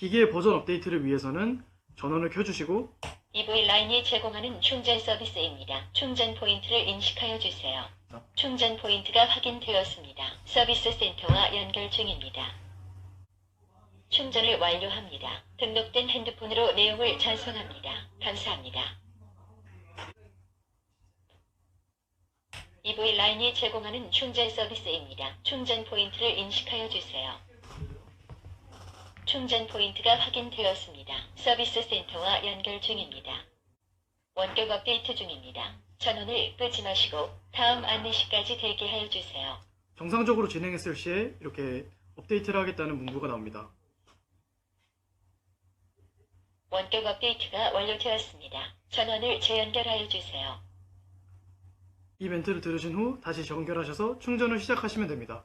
기기의 버전 업데이트를 위해서는 전원을 켜주시고 EV 라인이 제공하는 충전 서비스입니다. 충전 포인트를 인식하여 주세요. 충전 포인트가 확인되었습니다. 서비스 센터와 연결 중입니다. 충전을 완료합니다. 등록된 핸드폰으로 내용을 전송합니다. 감사합니다. EV 라인이 제공하는 충전 서비스입니다. 충전 포인트를 인식하여 주세요. 충전 포인트가 확인되었습니다. 서비스 센터와 연결 중입니다. 원격 업데이트 중입니다. 전원을 끄지 마시고 다음 안내 시까지 대기하여 주세요. 정상적으로 진행했을 시에 이렇게 업데이트를 하겠다는 문구가 나옵니다. 원격 업데이트가 완료되었습니다. 전원을 재연결하여 주세요. 이 멘트를 들으신 후 다시 정결하셔서 충전을 시작하시면 됩니다.